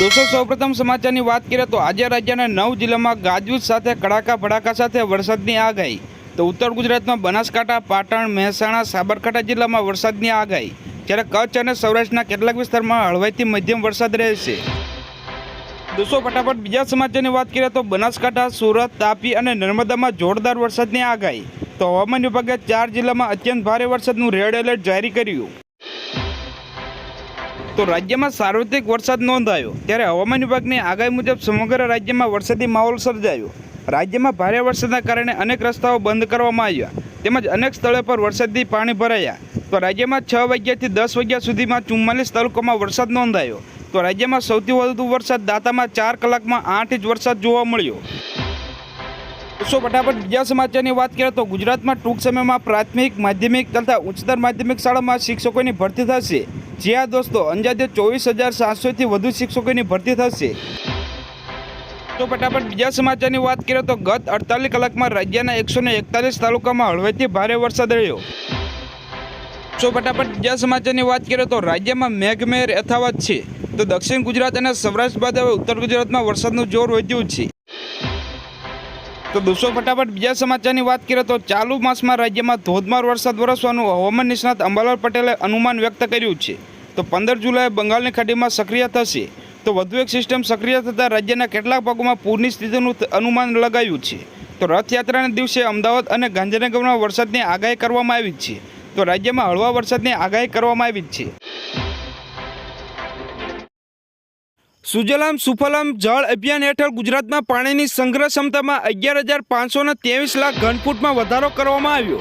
દોસ્તો, સૌપ્રથમ સમાચારની વાત કરીએ તો આજે રાજ્યના નવ જિલ્લામાં ગાજવીજ સાથે કડાકા ભડાકા સાથે વરસાદની આગાહી. તો ઉત્તર ગુજરાતમાં બનાસકાંઠા, પાટણ, મહેસાણા, સાબરકાંઠા જિલ્લામાં વરસાદની આગાહી. જ્યારે કચ્છ અને સૌરાષ્ટ્રના કેટલાક વિસ્તારમાં હળવાઈથી મધ્યમ વરસાદ રહેશે. દોસ્તો, ફટાફટ બીજા સમાચારની વાત કરીએ તો બનાસકાંઠા, સુરત, તાપી અને નર્મદામાં જોરદાર વરસાદની આગાહી. તો હવામાન વિભાગે ચાર જિલ્લામાં અત્યંત ભારે વરસાદનું રેડ એલર્ટ જારી કર્યું. તો રાજ્યમાં સાર્વત્રિક વરસાદ નોંધાયો. ત્યારે હવામાન વિભાગની આગાહી મુજબ સમગ્ર રાજ્યમાં વરસાદી માહોલ સર્જાયો. રાજ્યમાં ભારે વરસાદના કારણે અનેક રસ્તાઓ બંધ કરવામાં આવ્યા. તેમજ અનેક સ્થળો પર વરસાદી પાણી ભરાયા. તો રાજ્યમાં છ વાગ્યાથી દસ વાગ્યા સુધીમાં ચુમ્માલીસ તાલુકામાં વરસાદ નોંધાયો. તો રાજ્યમાં સૌથી વધુ વરસાદ દાતામાં ચાર કલાકમાં આઠ ઇંચ વરસાદ જોવા મળ્યો. દોસ્તો ફટાફટ બીજા સમાચારની વાત કરીએ તો ગુજરાતમાં ટૂંક સમયમાં પ્રાથમિક માધ્યમિક તથા ઉચ્ચતર માધ્યમિક શાળામાં શિક્ષકોની ભરતી થશે. જ્યાં દોસ્તો, અંદાજે ચોવીસ હજાર સાતસોથી વધુ શિક્ષકોની ભરતી થશે. તો ફટાફટ બીજા સમાચારની વાત કરીએ તો ગત અડતાલીસ કલાકમાં રાજ્યના એકસો એકતાલીસ તાલુકામાં હળવેથી ભારે વરસાદ રહ્યો. સો ફટાફટ બીજા સમાચારની વાત કરીએ તો રાજ્યમાં મેઘમેર યથાવત છે. તો દક્ષિણ ગુજરાત અને સૌરાષ્ટ્ર બાદ હવે ઉત્તર ગુજરાતમાં વરસાદનું જોર વધ્યું છે. તો દોસ્તો, ફટાફટ બીજા સમાચારની વાત કરીએ તો ચાલુ માસમાં રાજ્યમાં ધોધમાર વરસાદ વરસવાનું હવામાન નિષ્ણાત અંબાલાલ પટેલે અનુમાન વ્યક્ત કર્યું છે. તો પંદર જુલાઈએ બંગાળની ખાડીમાં સક્રિય થશે. તો વધુ એક સિસ્ટમ સક્રિય થતાં રાજ્યના કેટલાક ભાગોમાં પૂરની સ્થિતિનું અનુમાન લગાવ્યું છે. તો રથયાત્રાના દિવસે અમદાવાદ અને ગાંધીનગરમાં વરસાદની આગાહી કરવામાં આવી છે. તો રાજ્યમાં હળવા વરસાદની આગાહી કરવામાં આવી છે. સુજલામ સુફલામ જળ અભિયાન હેઠળ ગુજરાતમાં પાણીની સંગ્રહ ક્ષમતામાં અગિયાર હજાર પાંચસો ને ત્રેવીસ લાખ ઘનફૂટમાં વધારો કરવામાં આવ્યો.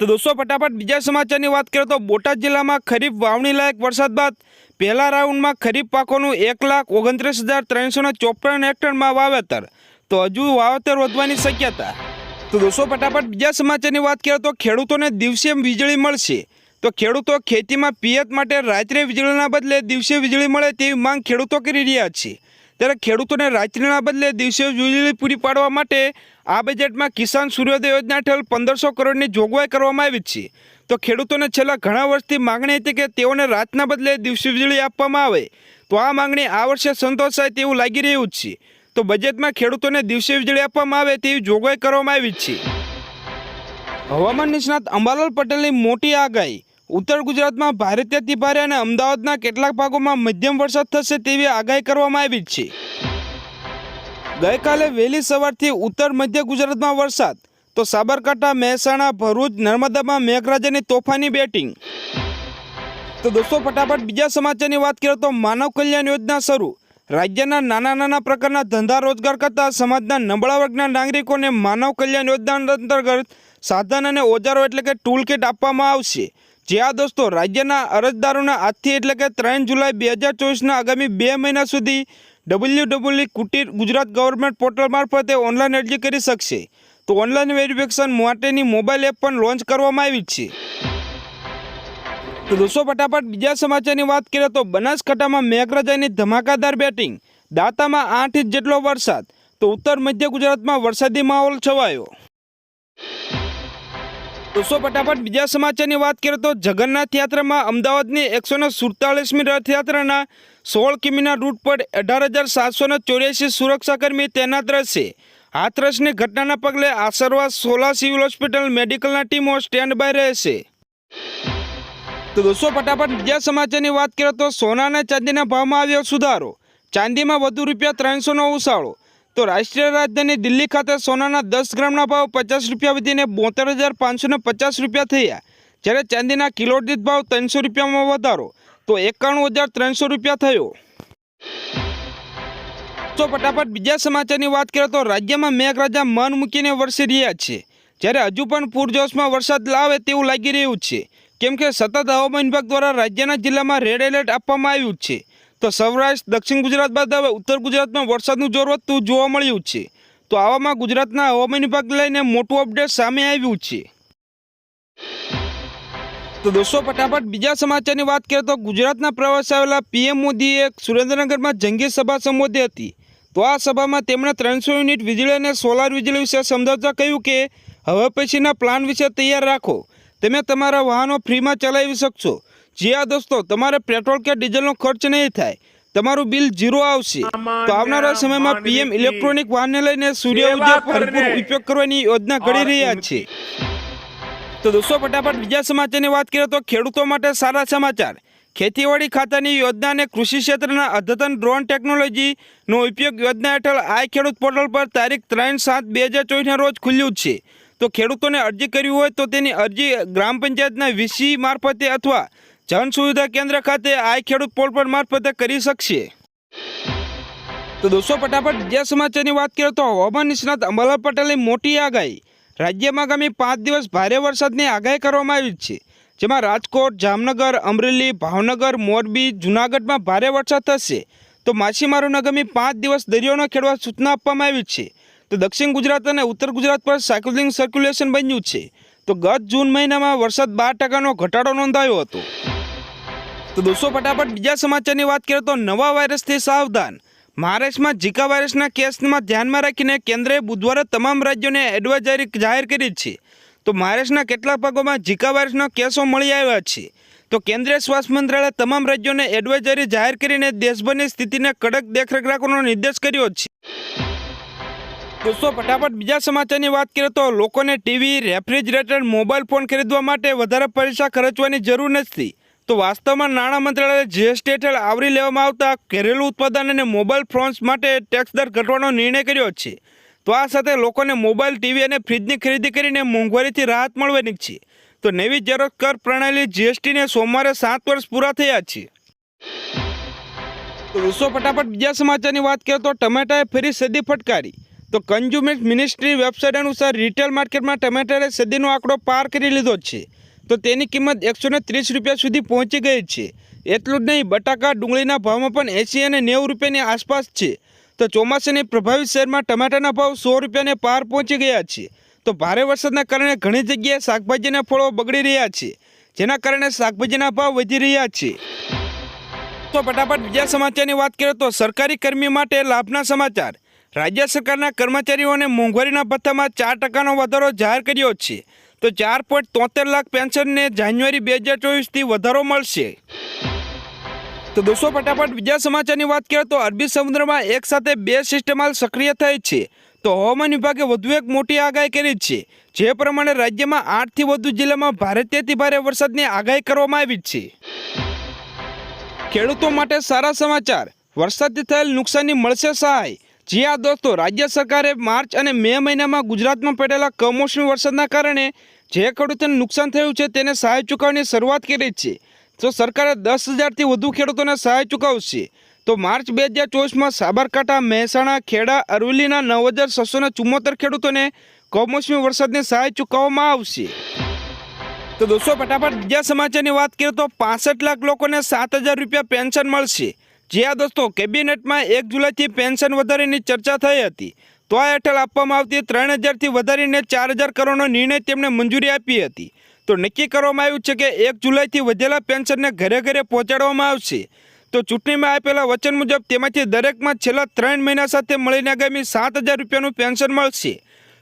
તો દોસ્તો, ફટાફટ બીજા સમાચારની વાત કરીએ તો બોટાદ જિલ્લામાં ખરીફ વાવણી લાયક વરસાદ બાદ પહેલા રાઉન્ડમાં ખરીફ પાકોનું એક લાખ ઓગણત્રીસ હજાર ત્રણસો ચોપન હેક્ટરમાં વાવેતર. તો હજુ વાવેતર વધવાની શક્યતા. તો દોસ્તો, ફટાફટ બીજા સમાચારની વાત કરીએ તો ખેડૂતોને દિવસે વીજળી મળશે. તો ખેડૂતો ખેતીમાં પિયત માટે રાત્રે વીજળીના બદલે દિવસે વીજળી મળે તેવી માંગ ખેડૂતો કરી રહ્યા છે. ત્યારે ખેડૂતોને રાત્રિના બદલે દિવસે વીજળી પૂરી પાડવા માટે આ બજેટમાં કિસાન સૂર્યોદય યોજના હેઠળ પંદરસો કરોડની જોગવાઈ કરવામાં આવી છે. તો ખેડૂતોને છેલ્લા ઘણા વર્ષથી માગણી હતી કે તેઓને રાતના બદલે દિવસે વીજળી આપવામાં આવે. તો આ માંગણી આ વર્ષે સંતોષાય તેવું લાગી રહ્યું છે. તો બજેટમાં ખેડૂતોને દિવસે વીજળી આપવામાં આવે તેવી જોગવાઈ કરવામાં આવી છે. હવામાન નિષ્ણાત અંબાલાલ પટેલની મોટી આગાહી. ઉત્તર ગુજરાતમાં અતિ ભારે અને અમદાવાદના કેટલાક ભાગોમાં મધ્યમ વરસાદ થશે તેવી આગાહી કરવામાં આવી છે. ગઈકાલે વહેલી સવારથી ઉત્તર મધ્ય ગુજરાતમાં વરસાદ, તો સાબરકાંઠા, મહેસાણા, ભરૂચ, નર્મદામાં મેઘરાજાની તોફાની બેટિંગ. તો દોસ્તો, ફટાફટ બીજા સમાચારની વાત કરીએ તો માનવ કલ્યાણ યોજના શરૂ. રાજ્યના નાના નાના પ્રકારના ધંધા રોજગાર કરતા સમાજના નબળા વર્ગના નાગરિકોને માનવ કલ્યાણ યોજના અંતર્ગત સાધન અને ઓજારો એટલે કે ટૂલ કિટ આપવામાં આવશે. જે આ દોસ્તો રાજ્યના અરજદારોના આજથી એટલે કે ત્રણ જુલાઈ બે હજાર ચોવીસના આગામી બે મહિના સુધી W W Kutir Gujarat government portal મારફતે ઓનલાઈન અરજી કરી શકશે. તો ઓનલાઈન વેરિફિકેશન માટેની મોબાઈલ એપ પણ લોન્ચ કરવામાં આવી છે. તો દોસ્તો ફટાફટ બીજા સમાચારની વાત કરીએ તો બનાસકાંઠામાં મેઘરાજાની ધમાકાદાર બેટિંગ. દાતામાં આઠ ઇંચ જેટલો વરસાદ. તો ઉત્તર મધ્ય ગુજરાતમાં વરસાદી માહોલ છવાયો. દોસ્તો ફટાફટ બીજા સમાચારની વાત કરીએ તો જગન્નાથ યાત્રામાં અમદાવાદની એકસો ને સુડતાલીસમી રથયાત્રાના સોળ કિમીના રૂટ પર અઢાર હજાર સાતસો ને ચોર્યાસી સુરક્ષાકર્મી તૈનાત રહેશે. હાથરસની ઘટનાના પગલે આશરવા સોલા સિવિલ હોસ્પિટલ મેડિકલના ટીમો સ્ટેન્ડ બાય રહેશે. તો દોસ્તો ફટાફટ બીજા સમાચારની વાત કરીએ તો સોના અને ચાંદીના ભાવમાં આવ્યો સુધારો. ચાંદીમાં વધુ રૂપિયા ત્રણસોનો ઉછાળો. તો રાષ્ટ્રીય રાજધાની દિલ્હી ખાતે સોનાના દસ ગ્રામના ભાવ પચાસ રૂપિયા વધીને બોતેર હજાર પાંચસોને પચાસ રૂપિયા થયા. જ્યારે ચાંદીના કિલો દીઠ ભાવ ત્રણસો રૂપિયામાં વધારો, તો એકાણું હજાર ત્રણસો રૂપિયા થયો. તો ફટાફટ બીજા સમાચારની વાત કરીએ તો રાજ્યમાં મેઘરાજા મન મૂકીને વરસી રહ્યા છે. જ્યારે હજુ પણ પૂરજોશમાં વરસાદ લાવે તેવું લાગી રહ્યું છે. કેમ કે સતત હવામાન વિભાગ દ્વારા રાજ્યના જિલ્લામાં રેડ એલર્ટ આપવામાં આવ્યું છે. તો સૌરાષ્ટ્ર, દક્ષિણ ગુજરાત બાદ હવે ઉત્તર ગુજરાતમાં વરસાદનું જોર વધતું જોવા મળ્યું છે. તો આવામાં ગુજરાતના હવામાન વિભાગ લઈને મોટું અપડેટ સામે આવ્યું છે. તો દોસ્તો, ફટાફટ બીજા સમાચારની વાત કરીએ તો ગુજરાતના પ્રવાસે આવેલા પીએમ મોદીએ સુરેન્દ્રનગરમાં જંગી સભા સંબોધી હતી. તો આ સભામાં તેમણે ત્રણસો યુનિટ વીજળી અને સોલાર વીજળી વિશે સમજાવતા કહ્યું કે, હવે પછીના પ્લાન વિશે તૈયાર રાખો. તમે તમારા વાહનો ફ્રીમાં ચલાવી શકશો. જી આ દોસ્તો તમારે પેટ્રોલ કે ડીઝલનો ખર્ચ નહીં થાય. તમારું બિલ ઝીરો આવશે. તો આવનારા સમયમાં પીએમ ઇલેક્ટ્રોનિક વાહનને લઈને સૂર્ય ઊર્જા ભરપૂર ઉપયોગ કરવાની યોજના ઘડી રહ્યા છે. તો દોસ્તો ફટાફટ બીજા સમાચારની વાત કરીએ તો ખેડૂતો માટે સારા સમાચાર. ખેતીવાડી ખાતાની યોજના અને કૃષિ ક્ષેત્રના અદ્યતન ડ્રોન ટેકનોલોજીનો ઉપયોગ યોજના હેઠળ આઈ ખેડૂત પોર્ટલ પર તારીખ ત્રણ સાત બે હજાર ચોવીસના રોજ ખુલ્યું છે. તો ખેડૂતોને અરજી કરવી હોય તો તેની અરજી ગ્રામ પંચાયતના વીસી મારફતે અથવા જન સુવિધા કેન્દ્ર ખાતે આ ખેડૂત પોર્ટલ મારફતે કરી શકશે. તો દોસ્તો, ફટાફટ બીજા સમાચારની વાત કરીએ તો હવામાન નિષ્ણાત અંબાલાલ પટેલની મોટી આગાહી. રાજ્યમાં આગામી પાંચ દિવસ ભારે વરસાદની આગાહી કરવામાં આવી છે. જેમાં રાજકોટ, જામનગર, અમરેલી, ભાવનગર, મોરબી, જૂનાગઢમાં ભારે વરસાદ થશે. તો માછીમારોને આગામી પાંચ દિવસ દરિયો ખેડવા સૂચના આપવામાં આવી છે. તો દક્ષિણ ગુજરાત અને ઉત્તર ગુજરાત પર સાયકલિંગ સર્ક્યુલેશન બન્યું છે. તો ગત જૂન મહિનામાં વરસાદ બાર ટકાનો ઘટાડો નોંધાયો હતો. તો દોસ્તો ફટાફટ બીજા સમાચારની વાત કરીએ તો નવા વાયરસથી સાવધાન. મહારાષ્ટ્રમાં ઝીકા વાયરસના કેસમાં ધ્યાનમાં રાખીને કેન્દ્રએ બુધવારે તમામ રાજ્યોને એડવાઇઝરી જાહેર કરી છે. તો મહારાષ્ટ્રના કેટલાક ભાગોમાં ઝીકા વાયરસના કેસો મળી આવ્યા છે. તો કેન્દ્રીય સ્વાસ્થ્ય મંત્રાલયે તમામ રાજ્યોને એડવાઇઝરી જાહેર કરીને દેશભરની સ્થિતિને કડક દેખરેખ રાખવાનો નિર્દેશ કર્યો છે. દોસ્તો ફટાફટ બીજા સમાચારની વાત કરીએ તો લોકોને ટીવી, રેફ્રિજરેટર, મોબાઈલ ફોન ખરીદવા માટે વધારે પૈસા ખર્ચવાની જરૂર નથી. તો વાસ્તવમાં નાણાં મંત્રાલયે જીએસટી હેઠળ આવરી લેવામાં આવતા ઘરેલું ઉત્પાદન અને મોબાઈલ ફોન્સ માટે ટેક્સ દર ઘટવાનો નિર્ણય કર્યો છે. તો આ સાથે લોકોને મોબાઈલ, ટીવી અને ફ્રિજની ખરીદી કરીને મોંઘવારીથી રાહત મળવાની છે. તો નવી ઝેરોક્ષ કર પ્રણાલી જીએસટીને સોમવારે સાત વર્ષ પૂરા થયા છે. દોસ્તો ફટાફટ બીજા સમાચારની વાત કરીએ તો ટમેટાએ ફરી સદી ફટકારી. તો કન્ઝ્યુમર મિનિસ્ટ્રી વેબસાઇટ અનુસાર રિટેલ માર્કેટમાં ટમેટાએ સદીનો આંકડો પાર કરી લીધો છે. તો તેની કિંમત એકસો ત્રીસ રૂપિયા સુધી પહોંચી ગઈ છે. એટલું જ નહીં, બટાકા ડુંગળીના ભાવમાં પણ એંસી અને નેવું રૂપિયાની આસપાસ છે. તો ચોમાસાની પ્રભાવિત શહેરમાં ટમાટાના ભાવ સો રૂપિયાને પાર પહોંચી ગયા છે. તો ભારે વરસાદના કારણે ઘણી જગ્યાએ શાકભાજીના ફળો બગડી રહ્યા છે, જેના કારણે શાકભાજીના ભાવ વધી રહ્યા છે. તો ફટાફટ બીજા સમાચારની વાત કરીએ તો સરકારી કર્મી માટે લાભના સમાચાર. રાજ્ય સરકારના કર્મચારીઓને મોંઘવારીના ભથ્થામાં ચાર ટકાનો વધારો જાહેર કર્યો છે. તો ચાર પોઈન્ટ તોતેર લાખ પેન્શનને જાન્યુઆરી બે હજાર ચોવીસથી વધારો મળશે. તો દોસ્તો, ફટાફટ બીજા સમાચારની વાત કરીએ તો અરબી સમુદ્રમાં એક સાથે બે સિસ્ટમ હાલ સક્રિય થઈ છે. તો હવામાન વિભાગે વધુ એક મોટી આગાહી કરી છે. જે પ્રમાણે રાજ્યમાં આઠથી વધુ જિલ્લામાં ભારેથી ભારે વરસાદની આગાહી કરવામાં આવી છે. ખેડૂતો માટે સારા સમાચાર. વરસાદથી થયેલ નુકસાનની મળશે સહાય. જી આ દોસ્તો, રાજ્ય સરકારે માર્ચ અને મે મહિનામાં ગુજરાતમાં પડેલા કમોસમી વરસાદના કારણે જે ખેડૂતોને નુકસાન થયું છે તેને સહાય ચૂકવવાની શરૂઆત કરી છે. તો સરકારે દસ હજારથી વધુ ખેડૂતોને સહાય ચૂકવશે. તો માર્ચ બે હજાર ચોવીસમાં સાબરકાંઠા, મહેસાણા, ખેડા, અરવલ્લીના નવ હજાર છસો ને ચુમ્મોતેર ખેડૂતોને કમોસમી વરસાદની સહાય ચૂકવવામાં આવશે. તો દોસ્તો, ફટાફટ બીજા સમાચારની વાત કરીએ તો પાસઠ લાખ લોકોને સાત હજાર રૂપિયા પેન્શન મળશે. જે આ દોસ્તો કેબિનેટમાં એક જુલાઈથી પેન્શન વધારીની ચર્ચા થઈ હતી. તો આ હેઠળ આપવામાં આવતી ત્રણ હજારથી વધારીને ચાર હજાર કરોડનો નિર્ણય તેમણે મંજૂરી આપી હતી. તો નક્કી કરવામાં આવ્યું છે કે એક જુલાઈથી વધેલા પેન્શનને ઘરે ઘરે પહોંચાડવામાં આવશે. તો ચૂંટણીમાં આપેલા વચન મુજબ તેમાંથી દરેકમાં છેલ્લા ત્રણ મહિના સાથે મળીને આગામી સાત હજાર રૂપિયાનું પેન્શન મળશે.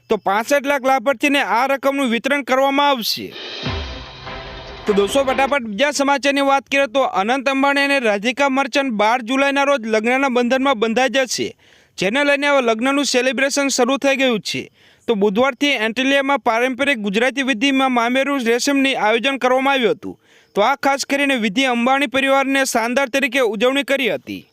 તો પાસઠ લાખ લાભાર્થીને આ રકમનું વિતરણ કરવામાં આવશે. તો દોસ્તો ફટાફટ બીજા સમાચારની વાત કરીએ તો અનંત અંબાણી અને રાધિકા મર્ચન્ટ બાર જુલાઈના રોજ લગ્નના બંધનમાં બંધાઈ જશે જેને લઈને હવે લગ્નનું સેલિબ્રેશન શરૂ થઈ ગયું છે. તો બુધવારથી એન્ટિલિયામાં પારંપરિક ગુજરાતી વિધિમાં મામેરું રેશમની આયોજન કરવામાં આવ્યું હતું. તો આ ખાસ કરીને વિધિ અંબાણી પરિવારને શાનદાર તરીકે ઉજવણી કરી હતી.